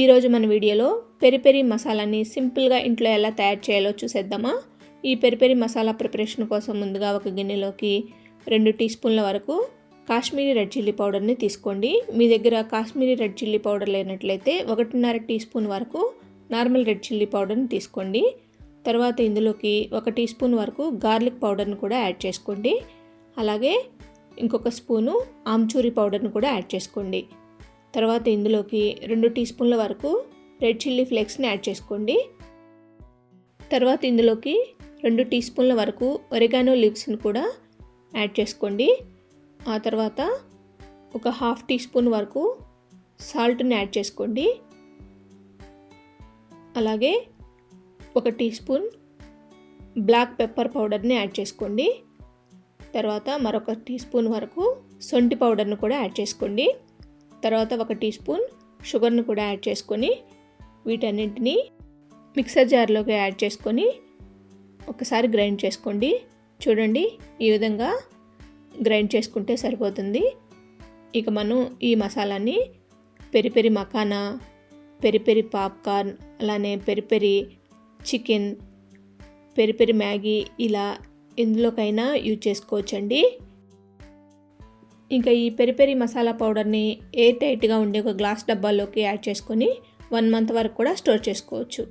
ఈరోజు మన వీడియోలో పెరి పెరి మసాలాని సింపుల్గా ఇంట్లో ఎలా తయారు చేయాలో చూసేద్దామా? ఈ పెరి పెరి మసాలా ప్రిపరేషన్ కోసం ముందుగా ఒక గిన్నెలోకి రెండు టీ స్పూన్ల వరకు కాశ్మీరీ రెడ్ చిల్లీ పౌడర్ని తీసుకోండి. మీ దగ్గర కాశ్మీరీ రెడ్ చిల్లీ పౌడర్ లేనట్లయితే ఒకటిన్నర టీ స్పూన్ వరకు నార్మల్ రెడ్ చిల్లీ పౌడర్ని తీసుకోండి. తర్వాత ఇందులోకి ఒక టీ స్పూన్ వరకు గార్లిక్ పౌడర్ని కూడా యాడ్ చేసుకోండి. అలాగే ఇంకొక స్పూను ఆమ్చూరి పౌడర్ని కూడా యాడ్ చేసుకోండి. తర్వాత ఇందులోకి రెండు టీ స్పూన్ల వరకు రెడ్ చిల్లీ ఫ్లేక్స్ని యాడ్ చేసుకోండి. తర్వాత ఇందులోకి రెండు టీ స్పూన్ల వరకు ఒరిగానో లీవ్స్ని కూడా యాడ్ చేసుకోండి. ఆ తర్వాత ఒక హాఫ్ టీ స్పూన్ వరకు సాల్ట్ని యాడ్ చేసుకోండి. అలాగే ఒక టీ స్పూన్ బ్లాక్ పెప్పర్ పౌడర్ని యాడ్ చేసుకోండి. తర్వాత మరొక టీ స్పూన్ వరకు సొంటి పౌడర్ను కూడా యాడ్ చేసుకోండి. తర్వాత ఒక టీ స్పూన్ షుగర్ను కూడా యాడ్ చేసుకొని వీటన్నింటినీ మిక్సర్ జార్లోకి యాడ్ చేసుకొని ఒకసారి గ్రైండ్ చేసుకోండి. చూడండి ఈ విధంగా గ్రైండ్ చేసుకుంటే సరిపోతుంది. ఇక మనం ఈ మసాలాని peri peri makhana peri peri popcorn అలానే peri peri chicken peri peri Maggi ఇలా ఎందులోకైనా యూజ్ చేసుకోవచ్చండి. ఇంకా ఈ పెరి పెరి మసాలా పౌడర్ని ఎయిర్ టైట్గా ఉండే ఒక గ్లాస్ డబ్బాలోకి యాడ్ చేసుకొని వన్ మంత్ వరకు కూడా స్టోర్ చేసుకోవచ్చు.